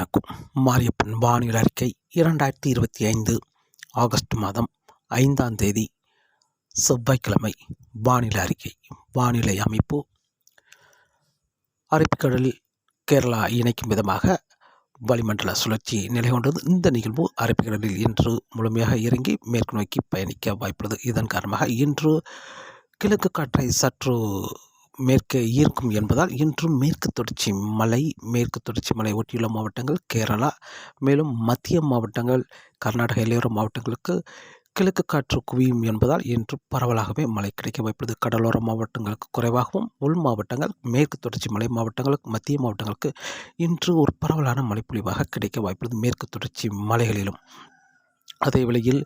வணக்கம். மாரியப்பன் வானிலை அறிக்கை இரண்டாயிரத்தி இருபத்தி ஐந்து ஆகஸ்ட் மாதம் ஐந்தாம் தேதி செவ்வாய்க்கிழமை. வானிலை அறிக்கை. வானிலை அமைப்பு. அரபிக்கடலில் கேரளா இணைக்கும் விதமாக வளிமண்டல சுழற்சி நிலை கொண்டது. இந்த நிகழ்வு அரபிக்கடலில் இன்று முழுமையாக இறங்கி மேற்கு நோக்கி பயணிக்க வாய்ப்புள்ளது. இதன் காரணமாக இன்று கிழக்கு காற்றை சற்று மேற்கே ஈர்க்கும் என்பதால் இன்றும் மேற்கு தொடர்ச்சி மலை மேற்கு தொடர்ச்சி மலை ஒட்டியுள்ள மாவட்டங்கள் கேரளா மேலும் மத்திய மாவட்டங்கள் கர்நாடக எல்லையோர மாவட்டங்களுக்கு கிழக்கு காற்று குவியும் என்பதால் இன்று பரவலாகவே மழை கிடைக்க வாய்ப்புள்ளது. கடலோர மாவட்டங்களுக்கு குறைவாகவும் உள் மாவட்டங்கள் மேற்கு தொடர்ச்சி மலை மாவட்டங்களுக்கு மத்திய மாவட்டங்களுக்கு இன்று ஒரு பரவலான மழைப்பொழிவாக கிடைக்க வாய்ப்புள்ளது மேற்கு தொடர்ச்சி மலைகளிலும். அதே வேளையில்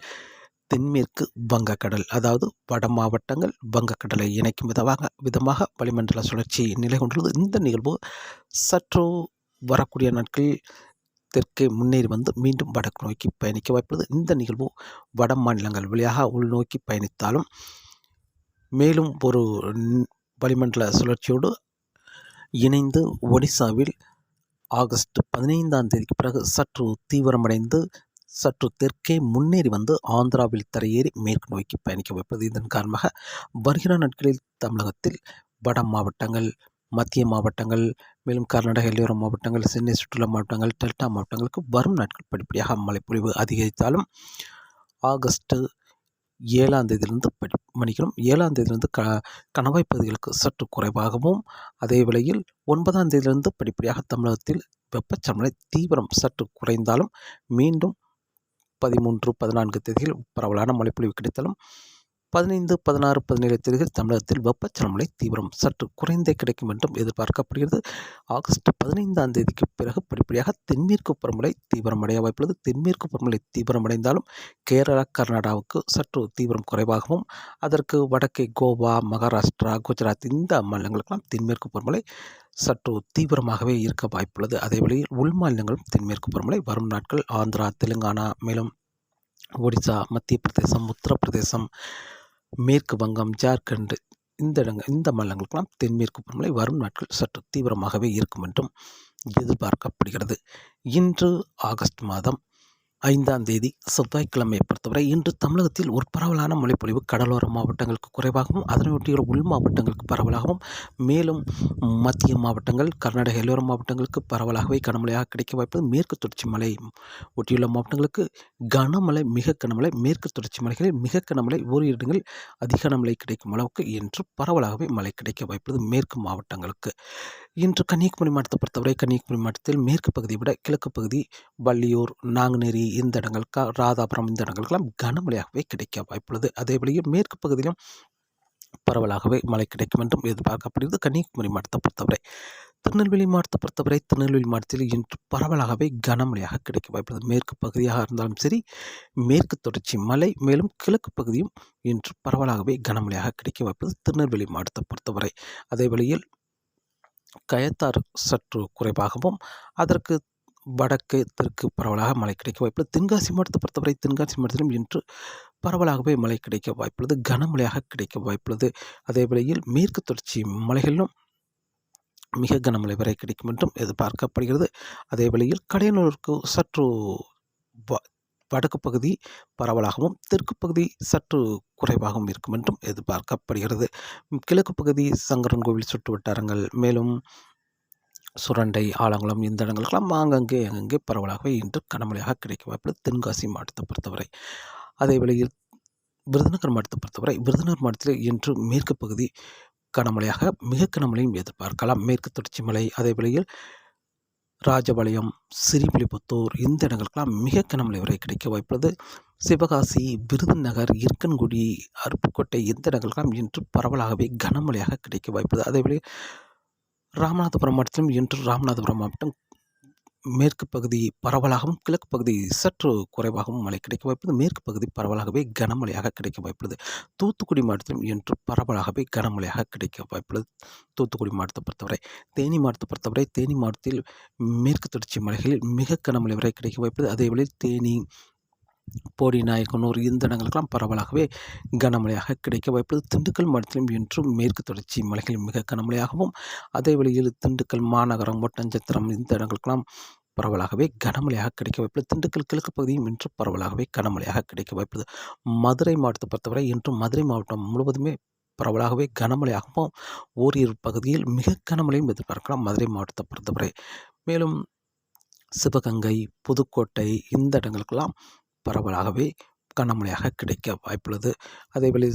தென்மேற்கு வங்கக்கடல் அதாவது வட மாவட்டங்கள் வங்கக்கடலை இணைக்கும் விதமாக விதமாக வளிமண்டல சுழற்சி நிலை கொண்டுள்ளது இந்த நிகழ்வு சற்று வரக்கூடிய நாட்களில் தெற்கே முன்னேறி வந்து மீண்டும் வடக்கு நோக்கி பயணிக்க வாய்ப்புள்ளது. இந்த நிகழ்வு வட மாநிலங்கள் வழியாக உள்நோக்கி பயணித்தாலும் மேலும் ஒரு வளிமண்டல சுழற்சியோடு இணைந்து ஒடிசாவில் ஆகஸ்ட் பதினைந்தாம் தேதிக்கு பிறகு சற்று தீவிரமடைந்து சற்று தெற்கே முன்னேறி வந்து ஆந்திராவில் தரையேறி மேற்கு நோக்கி பயணிக்க வைப்பது இதன் காரணமாக வருகிற நாட்களில் தமிழகத்தில் வட மாவட்டங்கள் மத்திய மாவட்டங்கள் மேலும் கர்நாடக எல்லையோர மாவட்டங்கள் சென்னை சுற்றுலா மாவட்டங்கள் டெல்டா மாவட்டங்களுக்கு வரும் நாட்கள் படிப்படியாக மழைப்பொழிவு அதிகரித்தாலும் ஆகஸ்ட்டு ஏழாம் தேதியிலிருந்து படி மன்னிக்கிறோம் ஏழாம் தேதியிலிருந்து க கணவாய் பகுதிகளுக்கு சற்று குறைவாகவும் அதே வேளையில் ஒன்பதாம் தேதியிலிருந்து படிப்படியாக தமிழகத்தில் வெப்பச்சமலை தீவிரம் சற்று குறைந்தாலும் மீண்டும் பதிமூன்று பதினான்கு தேதியில் பரவலான மழைப்பொழிவு கிடைத்தாலும் பதினைந்து பதினாறு பதினேழு தேதிகள் தமிழகத்தில் வெப்பச்சலமலை தீவிரம் சற்று குறைந்தே கிடைக்கும் என்றும் எதிர்பார்க்கப்படுகிறது. ஆகஸ்ட் பதினைந்தாம் தேதிக்கு பிறகு படிப்படியாக தென்மேற்கு பருவமழை தீவிரமடைய வாய்ப்புள்ளது. தென்மேற்கு பருவமழை தீவிரமடைந்தாலும் கேரளா கர்நாடகாவுக்கு சற்று தீவிரம் குறைவாகவும் அதற்கு வடக்கே கோவா மகாராஷ்டிரா குஜராத் இந்த மாநிலங்களுக்கெல்லாம் தென்மேற்கு பருவமழை சற்று தீவிரமாகவே இருக்க வாய்ப்புள்ளது. அதே வழியில் உள் மாநிலங்களும் தென்மேற்கு பருவமழை வரும் நாட்கள் ஆந்திரா தெலுங்கானா மேலும் ஒடிசா மத்திய பிரதேசம் உத்தரப்பிரதேசம் மேற்கு வங்கம் ஜார்க்கண்ட் இந்த இடங்கள் இந்த மாநிலங்களுக்கெல்லாம் தென்மேற்கு பருவமழை வரும் நாட்கள் சற்று தீவிரமாகவே இருக்கும் என்றும் எதிர்பார்க்கப்படுகிறது. இன்று ஆகஸ்ட் மாதம் ஐந்தாம் தேதி செவ்வாய்க்கிழமையை பொறுத்தவரை இன்று தமிழகத்தில் ஒரு பரவலான மழைப்பொழிவு கடலோர மாவட்டங்களுக்கு குறைவாகவும் அதனையொட்டியுள்ள உள் மாவட்டங்களுக்கு பரவலாகவும் மேலும் மத்திய மாவட்டங்கள் கர்நாடக எல்லோர மாவட்டங்களுக்கு பரவலாகவே கனமழையாக கிடைக்க வாய்ப்பது மேற்கு தொடர்ச்சி மலை ஒட்டியுள்ள மாவட்டங்களுக்கு கனமழை மிக கனமழை மேற்கு தொடர்ச்சி மலைகளில் மிக கனமழை ஓரிரு இடங்களில் அதிக கனமழை கிடைக்கும் அளவுக்கு இன்று பரவலாகவே மழை கிடைக்க வாய்ப்பது மேற்கு மாவட்டங்களுக்கு. இன்று கன்னியாகுமரி மாவட்டத்தை பொறுத்தவரை கன்னியாகுமரி மாவட்டத்தில் மேற்கு பகுதியை விட கிழக்கு பகுதி வள்ளியூர் நாங்குநேரி இந்த இடங்களுக்கு ராதாபுரம் இந்த இடங்களுக்கெல்லாம் கனமழையாகவே கிடைக்க வாய்ப்புள்ளது. அதே வழியில் மேற்கு பகுதியிலும் பரவலாகவே மழை கிடைக்கும் என்றும் எதிர்பார்க்கப்படுகிறது கன்னியாகுமரி மாவட்டத்தை பொறுத்தவரை. திருநெல்வேலி மாவட்டத்தை பொறுத்தவரை திருநெல்வேலி மாவட்டத்தில் இன்று பரவலாகவே கனமழையாக கிடைக்க வாய்ப்புள்ளது. மேற்கு பகுதியாக இருந்தாலும் சரி மேற்கு தொடர்ச்சி மலை மேலும் கிழக்கு பகுதியும் இன்று பரவலாகவே கனமழையாக கிடைக்க வாய்ப்புள்ளது திருநெல்வேலி மாவட்டத்தை பொறுத்தவரை. அதே வழியில் கயத்தார் சற்று குறைவாகவும் அதற்கு வடக்கு தெற்கு பரவலாக மழை கிடைக்க வாய்ப்புள்ளது. தென்காசி மாவட்டத்தை பொறுத்தவரை தென்காசி மாவட்டத்திலும் இன்று பரவலாகவே மழை கிடைக்க வாய்ப்புள்ளது. கனமழையாக கிடைக்க வாய்ப்புள்ளது. அதே வேளையில் மேற்கு தொடர்ச்சி மலைகளிலும் மிக கனமழை வரை கிடைக்கும் என்றும் எதிர்பார்க்கப்படுகிறது. அதே வேளையில் கடையனூருக்கு சற்று வடக்கு பகுதி பரவலாகவும் தெற்கு பகுதி சற்று குறைவாகவும் இருக்கும் என்றும் எதிர்பார்க்கப்படுகிறது. கிழக்கு பகுதி சங்கரன் கோவில் சுற்று வட்டாரங்கள் மேலும் சுரண்டை ஆலங்குளம் இந்த இடங்களுக்கெல்லாம் ஆங்கங்கே அங்கங்கே பரவலாகவே இன்று கனமழையாக கிடைக்க வாய்ப்பு தென்காசி மாவட்டத்தை பொறுத்தவரை. அதே வேளையில் விருதுநகர் மாவட்டத்தை பொறுத்தவரை விருதுநகர் மாவட்டத்தில் இன்று மேற்கு பகுதி கனமழையாக மிக கனமழையும் எதிர்பார்க்கலாம். மேற்கு தொடர்ச்சி மலை அதே வேளையில் ராஜபாளையம் சிறிபிலிபுத்தூர் இந்த இடங்களுக்கெல்லாம் மிக கனமழை வரை கிடைக்க வாய்ப்புள்ளது. சிவகாசி விருதுநகர் இருக்கன்குடி அருப்புக்கோட்டை இந்த இடங்களுக்கெல்லாம் இன்று பரவலாகவே கனமழையாக கிடைக்க வாய்ப்புள்ளது. அதேபோல ராமநாதபுரம் மாவட்டத்திலும் இன்று ராமநாதபுரம் மாவட்டம் மேற்கு பகுதி பரவலாகவும் கிழக்கு பகுதி சற்று குறைவாகவும் மழை கிடைக்க வாய்ப்புள்ளது. மேற்கு பகுதி பரவலாகவே கனமழையாக கிடைக்க வாய்ப்புள்ளது. தூத்துக்குடி மாவட்டத்திலும் இன்று பரவலாகவே கனமழையாக கிடைக்க வாய்ப்புள்ளது. தூத்துக்குடி மாவட்டத்தை பொறுத்தவரை தேனி மாவட்டத்தை பொறுத்தவரை தேனி மாவட்டத்தில் மேற்கு தொடர்ச்சி மலைகளில் மிக கனமழை வரை கிடைக்க வாய்ப்புள்ளது. அதே தேனி போடி நாயக்கனூர் இந்த இடங்களுக்கெல்லாம் பரவலாகவே கனமழையாக கிடைக்க வாய்ப்புள்ளது. திண்டுக்கல் மாவட்டத்திலும் இன்றும் மேற்கு தொடர்ச்சி மலைகள் மிக கனமழையாகவும் அதே வழியில் திண்டுக்கல் மாநகரம் ஒட்டஞ்சத்திரம் இந்த இடங்களுக்கெல்லாம் பரவலாகவே கனமழையாக கிடைக்க வாய்ப்புள்ளது. திண்டுக்கல் கிழக்கு பகுதியும் இன்று பரவலாகவே கனமழையாக கிடைக்க வாய்ப்புள்ளது. மதுரை மாவட்டத்தை பொறுத்தவரை இன்று மதுரை மாவட்டம் முழுவதுமே பரவலாகவே கனமழையாகவும் ஓரிரு பகுதியில் மிக கனமழையும் எதிர்பார்க்கலாம் மதுரை மாவட்டத்தை பொறுத்தவரை. மேலும் சிவகங்கை புதுக்கோட்டை இந்த இடங்களுக்கெல்லாம் பரவலாகவே கனமழையாக கிடைக்க வாய்ப்புள்ளது. அதேபோல்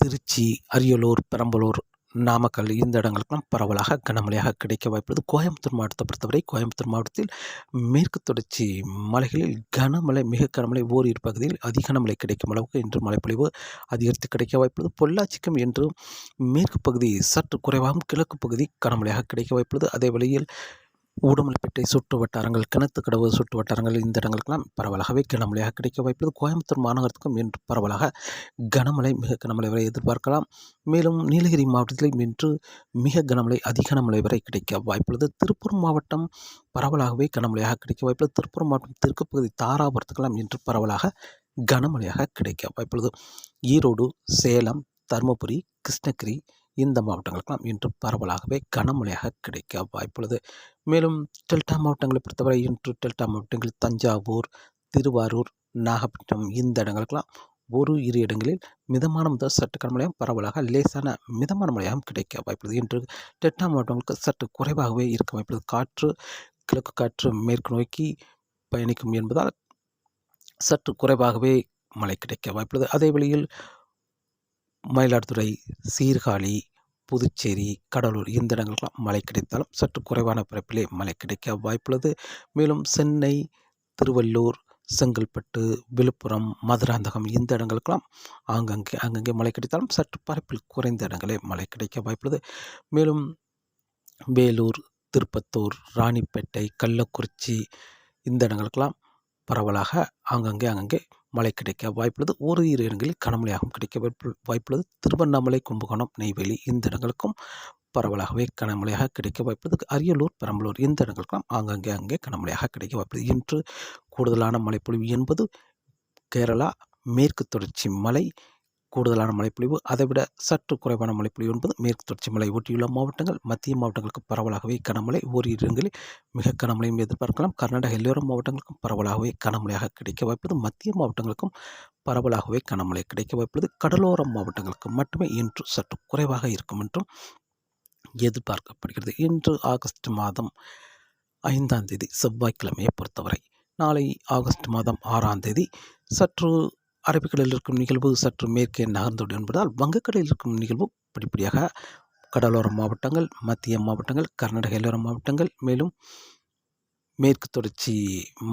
திருச்சி அரியலூர் பெரம்பலூர் நாமக்கல் இந்த இடங்களுக்கெல்லாம் பரவலாக கனமழையாக கிடைக்க வாய்ப்புள்ளது. கோயம்புத்தூர் மாவட்டத்தை பொறுத்தவரை கோயம்புத்தூர் மாவட்டத்தில் மேற்கு தொடர்ச்சி மலைகளில் கனமழை மிக கனமழை ஓரிரு பகுதியில் அதிக கனமழை கிடைக்கும் அளவுக்கு இன்று மழைப்பொழிவு அதிகரித்து கிடைக்க வாய்ப்புள்ளது. பொள்ளாச்சிக்கும் என்று மேற்கு பகுதி சற்று குறைவாகவும் கிழக்கு பகுதி கனமழையாக கிடைக்க வாய்ப்புள்ளது. அதே வழியில் உடுமலைப்பேட்டை சுற்று வட்டாரங்கள் கிணத்துக்கடவு சுற்று வட்டாரங்கள் இந்த இடங்களுக்கெல்லாம் பரவலாகவே கனமழையாக கிடைக்க வாய்ப்புள்ளது. கோயம்புத்தூர் மாநகரத்துக்கும் இன்று பரவலாக கனமழை மிக கனமழை வரை எதிர்பார்க்கலாம். மேலும் நீலகிரி மாவட்டத்தில் இன்று மிக கனமழை அதிக கனமழை வரை கிடைக்க வாய்ப்புள்ளது. திருப்பூர் மாவட்டம் பரவலாகவே கனமழையாக கிடைக்க வாய்ப்புள்ளது. திருப்பூர் மாவட்டம் தெற்கு பகுதி தாராபுரத்துக்கெல்லாம் இன்று பரவலாக கனமழையாக கிடைக்க வாய்ப்புள்ளது. ஈரோடு சேலம் தருமபுரி கிருஷ்ணகிரி இந்த மாவட்டங்களுக்கெல்லாம் இன்று பரவலாகவே கனமழையாக கிடைக்க வாய்ப்புள்ளது. மேலும் டெல்டா மாவட்டங்களை பொறுத்தவரை இன்று டெல்டா மாவட்டங்களில் தஞ்சாவூர் திருவாரூர் நாகப்பட்டினம் இந்த இடங்களுக்கெல்லாம் ஒரு இரு இடங்களில் மிதமான முதல் சற்று கனமழையும் பரவலாக லேசான மிதமான மழையாகவும் கிடைக்க வாய்ப்புள்ளது. இன்று டெல்டா மாவட்டங்களுக்கு சற்று குறைவாகவே இருக்க வாய்ப்புள்ளது. காற்று கிழக்கு காற்று மேற்கு நோக்கி பயணிக்கும் என்பதால் சற்று குறைவாகவே மழை கிடைக்க வாய்ப்புள்ளது. அதே வழியில் மயிலாடுதுறை சீர்காழி புதுச்சேரி கடலூர் இந்த இடங்களுக்கெல்லாம் மழை கிடைத்தாலும் சற்று குறைவான பரப்பிலே மழை கிடைக்க வாய்ப்புள்ளது. மேலும் சென்னை திருவள்ளூர் செங்கல்பட்டு விழுப்புரம் மதுராந்தகம் இந்த இடங்களுக்கெல்லாம் ஆங்கங்கே அங்கங்கே மழை கிடைத்தாலும் சற்று பரப்பில் குறைந்த இடங்களே மழை கிடைக்க வாய்ப்புள்ளது. மேலும் வேலூர் திருப்பத்தூர் ராணிப்பேட்டை கள்ளக்குறிச்சி இந்த இடங்களுக்கெல்லாம் பரவலாக ஆங்கங்கே அங்கங்கே மழை கிடைக்க வாய்ப்புள்ளது. ஒரு இரு இடங்களில் கனமழையாகவும் கிடைக்க வாய்ப்பு வாய்ப்புள்ளது. திருவண்ணாமலை கும்பகோணம் நெய்வேலி இந்த இடங்களுக்கும் பரவலாகவே கனமழையாக கிடைக்க வாய்ப்புள்ளது. அரியலூர் பெரம்பலூர் இந்த இடங்களுக்கும் ஆங்காங்கே அங்கே கனமழையாக கிடைக்க வாய்ப்புள்ளது. இன்று கூடுதலான மழைப்பொழிவு என்பது கேரளா மேற்கு தொடர்ச்சி மலை கூடுதலான மழைப்பொழிவு அதைவிட சற்று குறைவான மழைப்பொழிவு என்பது மேற்கு தொடர்ச்சி மலை ஒட்டியுள்ள மாவட்டங்கள். மத்திய மாவட்டங்களுக்கு பரவலாகவே கனமழை ஓரிரு இடங்களில் மிக கனமழையும் எதிர்பார்க்கலாம். கர்நாடக எல்லோரம் மாவட்டங்களுக்கும் பரவலாகவே கனமழையாக கிடைக்க வாய்ப்பது மத்திய மாவட்டங்களுக்கும் பரவலாகவே கனமழை கிடைக்க வாய்ப்புள்ளது. கடலோர மாவட்டங்களுக்கு மட்டுமே இன்று சற்று குறைவாக இருக்கும் என்றும் எதிர்பார்க்கப்படுகிறது. இன்று ஆகஸ்ட் மாதம் ஐந்தாம் தேதி செவ்வாய்க்கிழமையை பொறுத்தவரை நாளை ஆகஸ்ட் மாதம் ஆறாம் தேதி சற்று அரபிக்கடலில் இருக்கும் நிகழ்வு சற்று மேற்கே நகர்ந்தோடு என்பதால் வங்கக்கடலில் இருக்கும் நிகழ்வு படிப்படியாக கடலோர மாவட்டங்கள் மத்திய மாவட்டங்கள் கர்நாடக எல்லோர மாவட்டங்கள் மேலும் மேற்கு தொடர்ச்சி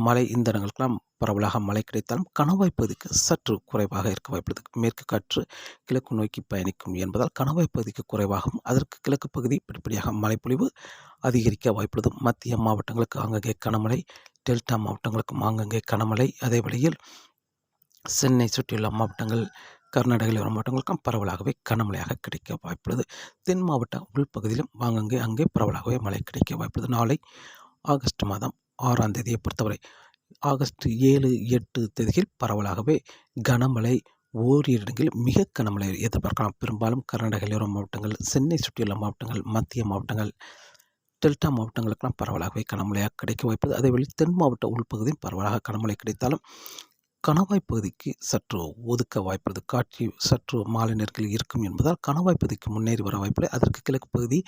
மலை இந்த இடங்களுக்கெல்லாம் பரவலாக மழை கிடைத்தாலும் கணவாய் பகுதிக்கு சற்று குறைவாக இருக்க வாய்ப்புள்ளது மேற்கு காற்று கிழக்கு நோக்கி பயணிக்கும் என்பதால் கணவாய் பகுதிக்கு குறைவாகவும் அதற்கு கிழக்கு பகுதி படிப்படியாக மழைப்பொழிவு அதிகரிக்க வாய்ப்புள்ளது மத்திய மாவட்டங்களுக்கு ஆங்கங்கே கனமழை டெல்டா மாவட்டங்களுக்கும் ஆங்கங்கே கனமழை. அதே வழியில் சென்னை சுற்றியுள்ள மாவட்டங்கள் கர்நாடகாவில் வரும் மாவட்டங்களுக்கும் பரவலாகவே கனமழையாக கிடைக்க வாய்ப்புள்ளது. தென் மாவட்ட உள்பகுதியிலும் வாங்கங்கே அங்கே பரவலாகவே மழை கிடைக்க வாய்ப்புள்ளது. நாளை ஆகஸ்ட் மாதம் ஆறாம் தேதியை பொறுத்தவரை ஆகஸ்ட் ஏழு எட்டு தேதியில் பரவலாகவே கனமழை ஓரிரு இடங்களில் மிக கனமழை எதிர்பார்க்கலாம். பெரும்பாலும் கர்நாடக எல்லோரும் மாவட்டங்கள் சென்னை சுற்றியுள்ள மாவட்டங்கள் மத்திய மாவட்டங்கள் டெல்டா மாவட்டங்களுக்கெல்லாம் பரவலாகவே கனமழையாக கிடைக்க வாய்ப்பது அதேவேளை தென் மாவட்ட உள்பகுதியும் பரவலாக கனமழை கிடைத்தாலும் கணவாய் பகுதிக்கு சற்று ஒதுக்க வாய்ப்பது காட்சி சற்று மாலை நேரத்தில் இருக்கும் என்பதால் கணவாய் பகுதிக்கு முன்னேறி வர வாய்ப்பில்லை. அதற்கு கிழக்கு பகுதி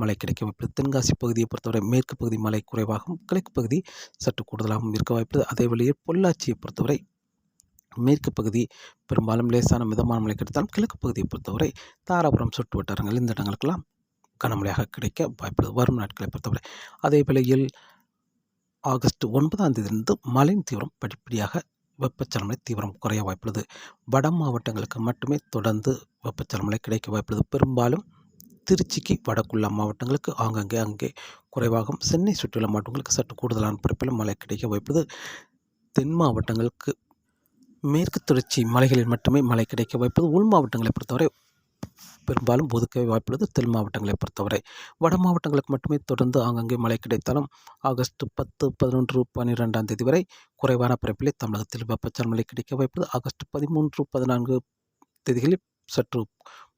மழை கிடைக்க வாய்ப்பு. தென்காசி பகுதியை பொறுத்தவரை மேற்கு பகுதி மழை குறைவாகவும் கிழக்கு பகுதி சற்று கூடுதலாகவும் இருக்க வாய்ப்பு. அதே வழியே பொள்ளாச்சியை பொறுத்தவரை மேற்கு பகுதி பெரும்பாலும் லேசான மிதமான மழை கிடைத்தாலும் கிழக்கு பகுதியை பொறுத்தவரை தாராபுரம் சுற்று வட்டாரங்கள் இந்த இடங்களுக்கெல்லாம் கனமழையாக கிடைக்க வாய்ப்புள்ளது வரும் நாட்களை பொறுத்தவரை அதே வேளையில் ஆகஸ்ட் ஒன்பதாம் தேதியிலிருந்து மழையின் தீவிரம் படிப்படியாக வெப்பச்சலமலை தீவிரம் குறைய வாய்ப்புள்ளது. வட மாவட்டங்களுக்கு மட்டுமே தொடர்ந்து வெப்பச்சலமலை கிடைக்க வாய்ப்புள்ளது. பெரும்பாலும் திருச்சிக்கு வடக்குள்ள மாவட்டங்களுக்கு ஆங்கங்கே அங்கே குறைவாகும். சென்னை சுற்றியுள்ள மாவட்டங்களுக்கு சற்று கூடுதலான பரப்பிலும் மழை கிடைக்க வாய்ப்புள்ளது. தென் மாவட்டங்களுக்கு மேற்கு தொடர்ச்சி மலைகளில் மட்டுமே மழை கிடைக்க வாய்ப்பது உள் மாவட்டங்களை பொறுத்தவரை பெரும்பாலும் ஒதுக்கவே வாய்ப்புள்ளது தென் மாவட்டங்களை பொறுத்தவரை. வட மாவட்டங்களுக்கு மட்டுமே தொடர்ந்து ஆங்கங்கே மழை கிடைத்தாலும் ஆகஸ்ட் பத்து பதினொன்று பன்னிரெண்டாம் தேதி வரை குறைவான பரப்பிலே தமிழகத்தில் வெப்பச்சல் மழை கிடைக்க வாய்ப்புள்ளது. ஆகஸ்ட் பதிமூன்று பதினான்கு தேதிகளில் சற்று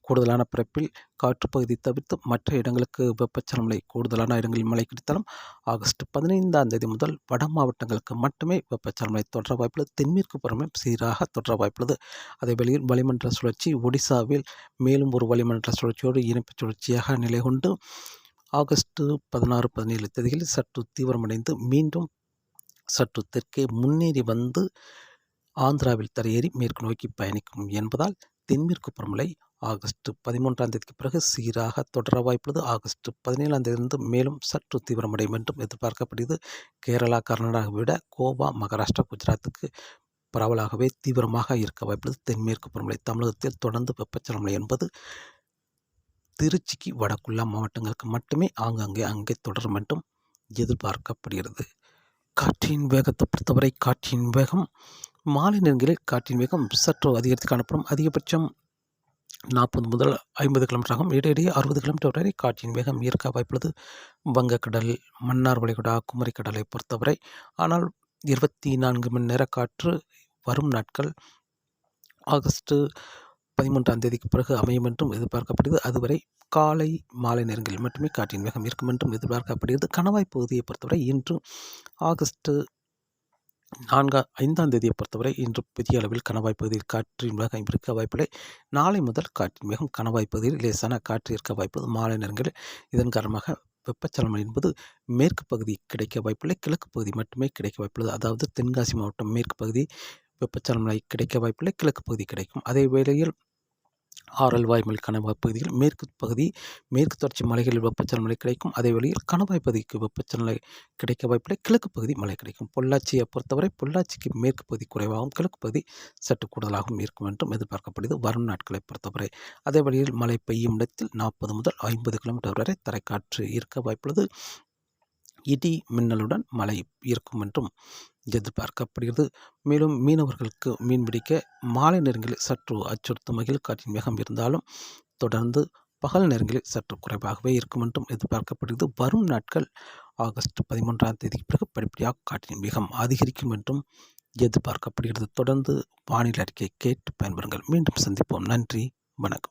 கூடுதலான பிறப்பில் காற்றுப்பகுதி தவிர்த்து மற்ற இடங்களுக்கு வெப்பச்சலமலை கூடுதலான இடங்களில் மழை கிடைத்தாலும் ஆகஸ்ட் பதினைந்தாம் தேதி முதல் வட மாவட்டங்களுக்கு மட்டுமே வெப்பச்சலமலை தொடர வாய்ப்புள்ளது. தென்மேற்கு புறமே சீராக தொடர வாய்ப்புள்ளது. அதே வேளையில் வளிமண்டல சுழற்சி ஒடிசாவில் மேலும் ஒரு வளிமண்டல சுழற்சியோடு இணைப்பு சுழற்சியாக நிலை கொண்டு ஆகஸ்ட் பதினாறு பதினேழு தேதிகளில் சற்று தீவிரமடைந்து மீண்டும் சற்று தெற்கே முன்னேறி வந்து ஆந்திராவில் தரையேறி மேற்கு நோக்கி பயணிக்கும் என்பதால் தென்மேற்கு பருவமழை ஆகஸ்ட் பதிமூன்றாம் தேதிக்கு பிறகு சீராக தொடர வாய்ப்புள்ளது. ஆகஸ்ட் பதினேழாம் தேதியிலிருந்து மேலும் சற்று தீவிரமடையும் என்றும் எதிர்பார்க்கப்படுகிறது. கேரளா கர்நாடகாவை விட கோவா மகாராஷ்டிரா குஜராத்துக்கு பரவலாகவே தீவிரமாக இருக்க வாய்ப்புள்ளது. தென்மேற்கு பருவமழை தமிழகத்தில் தொடர்ந்து வெப்பச்சலமலை என்பது திருச்சிக்கு வடக்குள்ள மாவட்டங்களுக்கு மட்டுமே ஆங்காங்கே அங்கே தொடரும் என்றும் எதிர்பார்க்கப்படுகிறது. காற்றின் வேகத்தை பொறுத்தவரை காற்றின் வேகம் மாலை நேரங்களில் காற்றின் வேகம் சற்று அதிகரித்து காணப்படும். அதிகபட்சம் நாற்பது முதல் ஐம்பது கிலோமீட்டர் ஆகும். இடையிடையே அறுபது கிலோமீட்டர் வரை காற்றின் வேகம் ஈர்க்க வாய்ப்புள்ளது. வங்கக்கடல் மன்னார் வளைகுடா குமரிக்கடலை பொறுத்தவரை ஆனால் இருபத்தி நான்கு மணி நேர காற்று வரும் நாட்கள் ஆகஸ்ட்டு பதிமூன்றாம் தேதிக்கு பிறகு அமையும் என்றும் எதிர்பார்க்கப்படுகிறது. அதுவரை காலை மாலை நேரங்களில் மட்டுமே காற்றின் வேகம் இருக்கும் என்றும் எதிர்பார்க்கப்படுகிறது. கணவாய் பகுதியை பொறுத்தவரை இன்று ஆகஸ்ட்டு நான்கா ஐந்தாம் தேதியை பொறுத்தவரை இன்று பெரிய அளவில் கணவாய் பகுதியில் காற்றின் வேகம் இருக்க வாய்ப்பில்லை. நாளை முதல் காற்றின் வேகம் கணவாய் பகுதியில் லேசான காற்று இருக்க வாய்ப்பு மாலை நேரங்களில் இதன் காரணமாக வெப்பச்சலனம் என்பது மேற்கு பகுதி கிடைக்க வாய்ப்பில்லை. கிழக்கு பகுதி மட்டுமே கிடைக்க வாய்ப்புள்ளது. அதாவது தென்காசி மாவட்டம் மேற்கு பகுதி வெப்பச்சலமலை கிடைக்க வாய்ப்பில்லை. கிழக்கு பகுதி கிடைக்கும். அதே வேளையில் ஆரல் வாய்மொழி கணவாய் பகுதியில் மேற்கு பகுதி மேற்கு தொடர்ச்சி மலைகளில் வெப்பச்சலமலை கிடைக்கும். அதே வழியில் கணவாய் பகுதிக்கு வெப்பச்சலமலை கிடைக்க வாய்ப்பில்லை. கிழக்கு பகுதி மழை கிடைக்கும். பொள்ளாச்சியை பொறுத்தவரை பொள்ளாச்சிக்கு மேற்கு பகுதி குறைவாகவும் கிழக்கு பகுதி சற்று கூடுதலாகவும் இருக்கும் என்றும் எதிர்பார்க்கப்படுது. வரும் நாட்களை பொறுத்தவரை அதே வழியில் மழை பெய்யும் இடத்தில் நாற்பது முதல் ஐம்பது கிலோமீட்டர் வரை தரைக்காற்று இருக்க வாய்ப்புள்ளது. இடி மின்னலுடன் மழை இருக்கும் என்றும் எதிர்பார்க்கப்படுகிறது. மேலும் மீனவர்களுக்கு மீன்பிடிக்க மாலை நேரங்களில் சற்று அச்சுறுத்தும் வகையில் காற்றின் வேகம் இருந்தாலும் தொடர்ந்து பகல் நேரங்களில் சற்று குறைவாகவே இருக்கும் என்றும் எதிர்பார்க்கப்படுகிறது. வரும் நாட்கள் ஆகஸ்ட் பதிமூன்றாம் தேதிக்கு பிறகு படிப்படியாக காற்றின் வேகம் அதிகரிக்கும் என்றும் எதிர்பார்க்கப்படுகிறது. தொடர்ந்து வானிலை அறிக்கை கேட்டு பயன்பெறுங்கள். மீண்டும் சந்திப்போம். நன்றி. வணக்கம்.